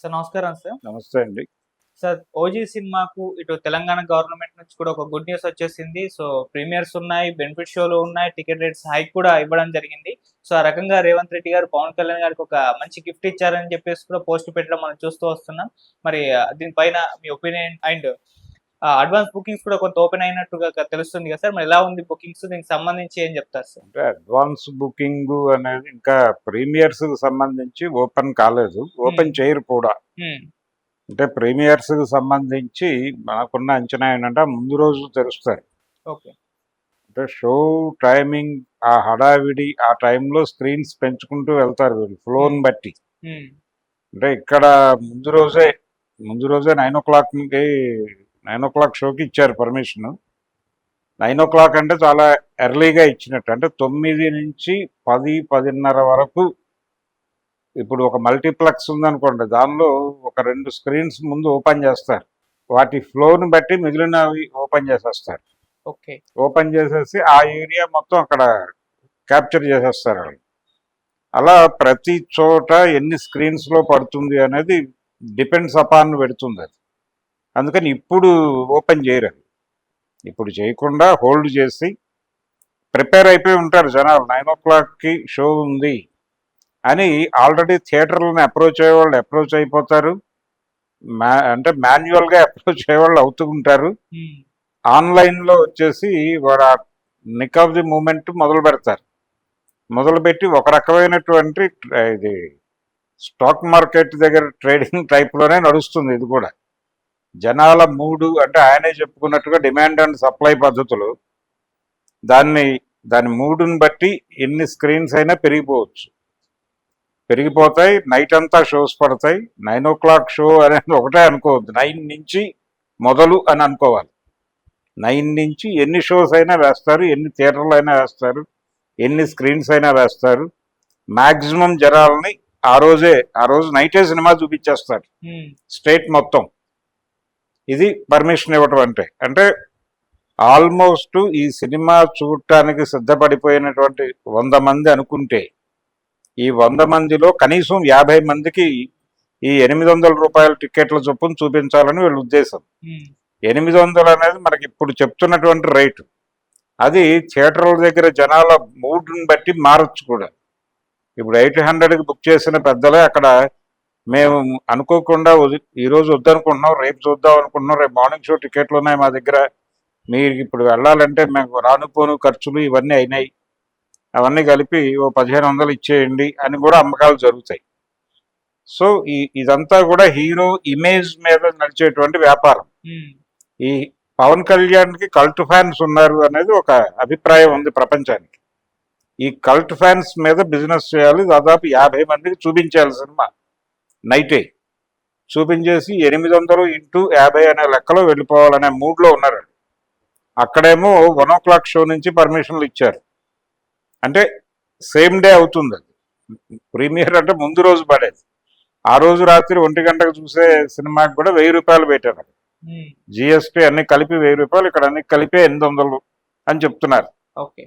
Sir నమస్కారం sir. నమస్తే అండి. సార్ ఓజీ సినిమాకు ఇటు తెలంగాణ గవర్నమెంట్ నుంచి కూడా ఒక గుడ్ న్యూస్ వచ్చేసింది. సో ప్రీమియర్స్ ఉన్నాయి బెనిఫిట్ షోలు ఉన్నాయి టికెట్ రేట్స్ హైక్ కూడా ఇవ్వడం జరిగింది. సో ఆ రకంగా రేవంత్ రెడ్డి గారు పవన్ కళ్యాణ్ గారికి ఒక మంచి గిఫ్ట్ ఇచ్చారని చెప్పేసి కూడా పోస్ట్ పెట్టడం మనం చూస్తూ వస్తున్నాం. మరి దీనిపైన మీ ఒపీనియన్ అండ్ అడ్వాన్స్ బుకింగ్స్ కూడా కొంత ఓపెన్ అయినట్టుగా తెలుస్తుంది కదా సార్. మరి ఎలా ఉంది బుకింగ్స్ దీనికి సంబంధించి ఏం చెప్తారు సార్? అంటే అడ్వాన్స్ బుకింగ్ అనేది ఇంకా ప్రీమియర్స్ సంబంధించి ఓపెన్ కాలేదు. Open Hmm. చేయరు కూడా. హ్మ్, అంటే ప్రీమియర్స్ సంబంధించి మనకున్న అంచనా ఏంటంటే ముందు రోజు తెరుస్తారు ఓకే అంటే షో టైమింగ్ ఆ హడావిడి ఆ టైంలో స్క్రీన్స్ పెంచుకుంటూ వెళ్తారు వీళ్ళు ఫ్లోన్ బట్టి. హ్మ్, అంటే ఇక్కడ ముందు రోజే ముందు రోజే నైన్ ఓ క్లాక్కి నైన్ ఓ క్లాక్ షోకి ఇచ్చారు పర్మిషన్. నైన్ ఓ క్లాక్ అంటే చాలా ఎర్లీగా ఇచ్చినట్టు. అంటే తొమ్మిది నుంచి పది పదిన్నర వరకు ఇప్పుడు ఒక మల్టీప్లెక్స్ ఉందనుకోండి దానిలో ఒక రెండు స్క్రీన్స్ ముందు ఓపెన్ చేస్తారు. వాటి ఫ్లోని బట్టి మిగిలినవి ఓపెన్ చేసేస్తారు. ఓకే. ఓపెన్ చేసేసి ఆ ఏరియా మొత్తం అక్కడ క్యాప్చర్ చేసేస్తారు వాళ్ళు. అలా ప్రతి చోట ఎన్ని స్క్రీన్స్లో పడుతుంది అనేది డిపెండ్స్ అపాన్ పెడుతుంది అది. అందుకని ఇప్పుడు ఓపెన్ చేయరు అది. ఇప్పుడు చేయకుండా హోల్డ్ చేసి ప్రిపేర్ అయిపోయి ఉంటారు జనాలు. నైన్ ఓ క్లాక్కి షో ఉంది అని ఆల్రెడీ థియేటర్లను అప్రోచ్ అయ్యేవాళ్ళు అప్రోచ్ అయిపోతారు. మా అంటే మాన్యువల్గా అప్రోచ్ అయ్యేవాళ్ళు అవుతూ ఉంటారు. ఆన్లైన్లో వచ్చేసి వాడు నిక్ ఆఫ్ ది మూమెంట్ మొదలు పెడతారు. మొదలుపెట్టి ఒక రకమైనటువంటి ఇది స్టాక్ మార్కెట్ దగ్గర ట్రేడింగ్ టైప్లోనే నడుస్తుంది ఇది కూడా. జనాల మూడు అంటే ఆయనే చెప్పుకున్నట్టుగా డిమాండ్ అండ్ సప్లై పద్ధతులు. దాన్ని దాని మూడుని బట్టి ఎన్ని స్క్రీన్స్ అయినా పెరిగిపోవచ్చు. పెరిగిపోతాయి నైట్ అంతా షోస్ పడతాయి నైన్ ఓ క్లాక్ షో అనేది ఒకటే అనుకోవద్దు. నైన్ నుంచి మొదలు అని అనుకోవాలి. నైన్ నుంచి ఎన్ని షోస్ అయినా వేస్తారు ఎన్ని థియేటర్లు అయినా వేస్తారు ఎన్ని స్క్రీన్స్ అయినా వేస్తారు. మ్యాక్సిమం జనాలని ఆ రోజే ఆ రోజు నైటే సినిమా చూపించేస్తారు. స్టేట్ మొత్తం. ఇది పర్మిషన్ ఇవ్వటం అంటే. అంటే ఆల్మోస్ట్ ఈ సినిమా చూడటానికి సిద్ధపడిపోయినటువంటి వంద మంది అనుకుంటే ఈ వంద మందిలో కనీసం యాభై మందికి ఈ ఎనిమిది వందల రూపాయల టికెట్ల చొప్పున చూపించాలని వీళ్ళ ఉద్దేశం. ఎనిమిది వందలు అనేది మనకి ఇప్పుడు చెప్తున్నటువంటి రేటు. అది థియేటర్ల దగ్గర జనాల మూడ్ని బట్టి మారచ్చు కూడా. ఇప్పుడు ఎయిట్ హండ్రెడ్కి బుక్ చేసిన పెద్దలే అక్కడ మేము అనుకోకుండా వది- ఈ రోజు వద్దనుకుంటున్నాం రేపు చూద్దాం అనుకుంటున్నాం రేపు మార్నింగ్ షో టికెట్లు ఉన్నాయి మా దగ్గర. మీరు ఇప్పుడు వెళ్ళాలంటే మేము రానుపోను ఖర్చులు ఇవన్నీ అయినాయి. అవన్నీ కలిపి ఓ పదిహేను వందలు ఇచ్చేయండి అని కూడా అమ్మకాలు జరుగుతాయి. సో ఈ ఇదంతా కూడా హీరో ఇమేజ్ మీద నడిచేటువంటి వ్యాపారం. ఈ పవన్ కళ్యాణ్కి కల్ట్ ఫ్యాన్స్ ఉన్నారు అనేది ఒక అభిప్రాయం ఉంది ప్రపంచానికి. ఈ కల్ట్ ఫ్యాన్స్ మీద బిజినెస్ చేయాలి దాదాపు యాభై మందికి చూపించాలి సినిమా. నైటే చూపించేసి ఎనిమిది వందలు ఇంటూ యాభై అనే లెక్కలో వెళ్ళిపోవాలనే మూడ్లో ఉన్నారు అక్కడేమో వన్ ఓ క్లాక్ షో నుంచి పర్మిషన్లు ఇచ్చారు. అంటే సేమ్ డే అవుతుంది అది. ప్రీమియర్ అంటే ముందు రోజు పడేది. ఆ రోజు రాత్రి ఒంటి గంటకు చూసే సినిమాకి కూడా వెయ్యి రూపాయలు పెట్టారు. జిఎస్టీ అన్ని కలిపి వెయ్యి రూపాయలు ఇక్కడ అన్ని కలిపి ఎనిమిది వందలు అని చెప్తున్నారు. ఓకే.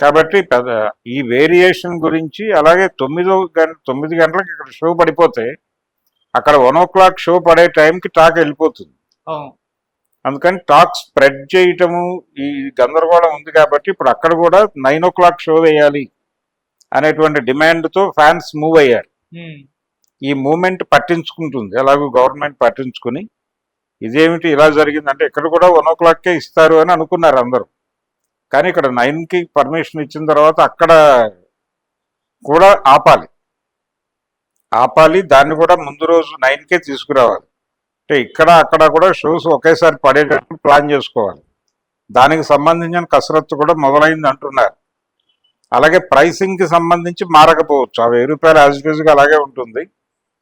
కాబట్టి పెద్ద ఈ వేరియేషన్ గురించి అలాగే తొమ్మిదో గంట తొమ్మిది గంటలకు ఇక్కడ షో పడిపోతే అక్కడ వన్ ఓ క్లాక్ షో పడే టైంకి టాక్ వెళ్ళిపోతుంది. అందుకని టాక్ స్ప్రెడ్ చేయటము ఈ గందరగోళం ఉంది కాబట్టి ఇప్పుడు అక్కడ కూడా నైన్ ఓ క్లాక్ షో వేయాలి అనేటువంటి డిమాండ్తో ఫ్యాన్స్ మూవ్ అయ్యారు. ఈ మూమెంట్ పట్టించుకుంటుంది. ఎలాగో గవర్నమెంట్ పట్టించుకుని ఇదేమిటి ఇలా జరిగిందంటే ఇక్కడ కూడా వన్ ఓ క్లాక్కే ఇస్తారు అని అనుకున్నారు అందరూ. కానీ ఇక్కడ నైన్కి పర్మిషన్ ఇచ్చిన తర్వాత అక్కడ కూడా ఆపాలి. ఆపాలి దాన్ని కూడా ముందు రోజు నైన్కే తీసుకురావాలి. అంటే ఇక్కడ అక్కడ కూడా షూస్ ఒకేసారి పడేటట్టు ప్లాన్ చేసుకోవాలి. దానికి సంబంధించిన కసరత్తు కూడా మొదలైంది అంటున్నారు. అలాగే ప్రైసింగ్కి సంబంధించి మారకపోవచ్చు. ఆ వెయ్యి రూపాయలు యాజ్ ఇట్ అలాగే ఉంటుంది.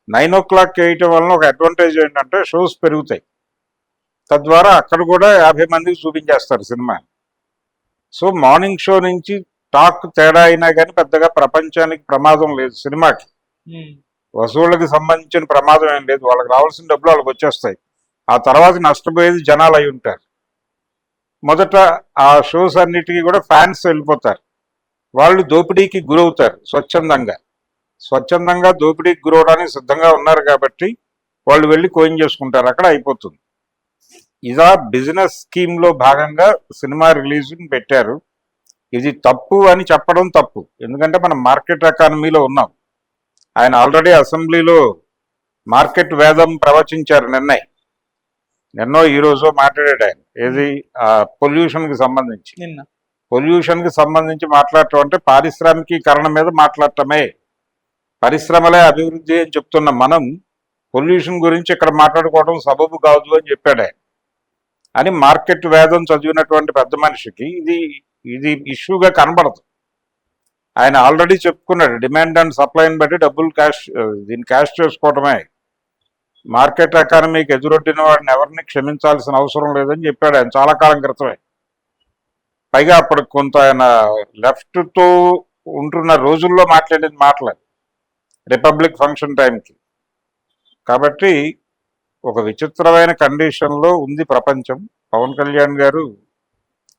నైన్ ఓ క్లాక్ వేయటం వలన ఒక అడ్వాంటేజ్ ఏంటంటే షోస్ పెరుగుతాయి. తద్వారా అక్కడ కూడా యాభై మందికి చూపించేస్తారు సినిమా. సో మార్నింగ్ షో నుంచి టాక్ తేడా అయినా కానీ పెద్దగా ప్రపంచానికి ప్రమాదం లేదు సినిమాకి. వసూళ్ళకి సంబంధించిన ప్రమాదం ఏం లేదు. వాళ్ళకి రావాల్సిన డబ్బులు వాళ్ళకి వచ్చేస్తాయి. ఆ తర్వాత నష్టపోయేది జనాలు అయి ఉంటారు. మొదట ఆ షోస్ అన్నిటికీ కూడా ఫ్యాన్స్ వెళ్ళిపోతారు. వాళ్ళు దోపిడీకి గురవుతారు స్వచ్ఛందంగా. స్వచ్ఛందంగా దోపిడీకి గురవడానికి సిద్ధంగా ఉన్నారు కాబట్టి వాళ్ళు వెళ్ళి కోయిన్ చేసుకుంటారు. అక్కడ అయిపోతుంది. ఇదా బిజినెస్ స్కీమ్లో భాగంగా సినిమా రిలీజింగ్ పెట్టారు. ఇది తప్పు అని చెప్పడం తప్పు. ఎందుకంటే మనం మార్కెట్ ఎకానమీలో ఉన్నాం. ఆయన ఆల్రెడీ అసెంబ్లీలో మార్కెట్ వేదం ప్రవచించారు నిన్నయ్ నిన్నో ఈ రోజు మాట్లాడాడు ఆయన. ఏది? పొల్యూషన్కి సంబంధించి. నిన్న. పొల్యూషన్కి సంబంధించి మాట్లాడటం అంటే పారిశ్రామికీకరణ మీద మాట్లాడటమే. పరిశ్రమలే అభివృద్ధి అని చెప్తున్న మనం పొల్యూషన్ గురించి ఇక్కడ మాట్లాడుకోవడం సబబు కాదు అని చెప్పాడు ఆయన. అని మార్కెట్ వేదం చదివినటువంటి పెద్ద మనిషికి ఇది ఇది ఇష్యూగా కనబడదు. ఆయన ఆల్రెడీ చెప్పుకున్నాడు డిమాండ్ అండ్ సప్లైని బట్టి డబ్బులు క్యాష్ దీన్ని క్యాష్ చేసుకోవటమే. మార్కెట్ ఎకానమీకి ఎదురొట్టిన వాడిని ఎవరిని క్షమించాల్సిన అవసరం లేదని చెప్పాడు ఆయన చాలా కాలం క్రితమే. పైగా అప్పుడు కొంత ఆయన లెఫ్ట్తో ఉంటున్న రోజుల్లో మాట్లాడేది మాటలే. రిపబ్లిక్ ఫంక్షన్ టైంకి. కాబట్టి ఒక విచిత్రమైన కండిషన్లో ఉంది ప్రపంచం. పవన్ కళ్యాణ్ గారు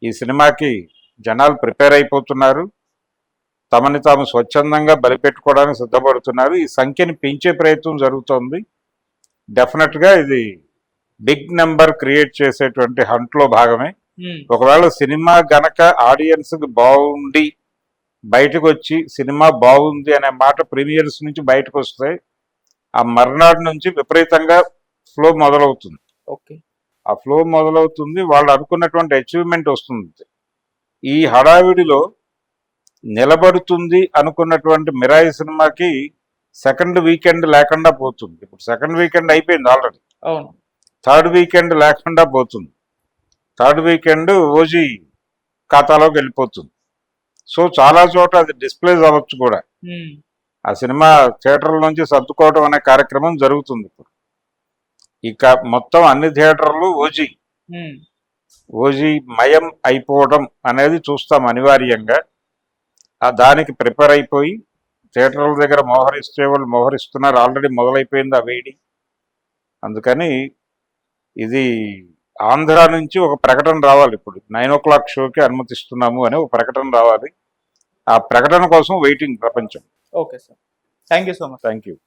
ఈ సినిమాకి జనాలు ప్రిపేర్ అయిపోతున్నారు. తమని తాము స్వచ్ఛందంగా బలిపెట్టుకోవడానికి సిద్ధపడుతున్నారు. ఈ సంఖ్యని పెంచే ప్రయత్నం జరుగుతోంది. డెఫినెట్గా ఇది బిగ్ నెంబర్ క్రియేట్ చేసేటువంటి హంట్లో భాగమే. ఉమ్, ఒకవేళ సినిమా గనక ఆడియన్స్కి బాగుండి బయటకు వచ్చి సినిమా బాగుంది అనే మాట ప్రీమియర్స్ నుంచి బయటకు వస్తే ఆ మర్నాడు నుంచి విపరీతంగా ఫ్లో మొదలవుతుంది. ఓకే. ఆ ఫ్లో మొదలవుతుంది వాళ్ళు అనుకున్నటువంటి అచీవ్మెంట్ వస్తుంది. ఈ హడావిడిలో నిలబడుతుంది అనుకున్నటువంటి మిరాయి సినిమాకి సెకండ్ వీకెండ్ లేకుండా పోతుంది. ఇప్పుడు సెకండ్ వీకెండ్ అయిపోయింది ఆల్రెడీ అవును. థర్డ్ వీకెండ్ లేకుండా పోతుంది. థర్డ్ వీకెండ్ ఓజీ ఖాతాలోకి వెళ్ళిపోతుంది. సో చాలా చోట అది డిస్ప్లేస్ అవ్వచ్చు కూడా. ఆ సినిమా థియేటర్ల నుంచి సర్దుకోవడం అనే కార్యక్రమం జరుగుతుంది ఇప్పుడు. ఇక మొత్తం అన్ని థియేటర్లు ఓజీ. ఓజీ మయం అయిపోవడం అనేది చూస్తాం అనివార్యంగా. ఆ దానికి ప్రిపేర్ అయిపోయి థియేటర్ల దగ్గర మోహరిస్తే వాళ్ళు మోహరిస్తున్నారు. ఆల్రెడీ మొదలైపోయింది ఆ వేడి. అందుకని ఇది ఆంధ్ర నుంచి ఒక ప్రకటన రావాలి ఇప్పుడు. నైన్ ఓ క్లాక్ షోకి అనుమతిస్తున్నాము అని ఒక ప్రకటన రావాలి. ఆ ప్రకటన కోసం వెయిటింగ్ ప్రపంచం. Okay sir. Thank you so much. Thank you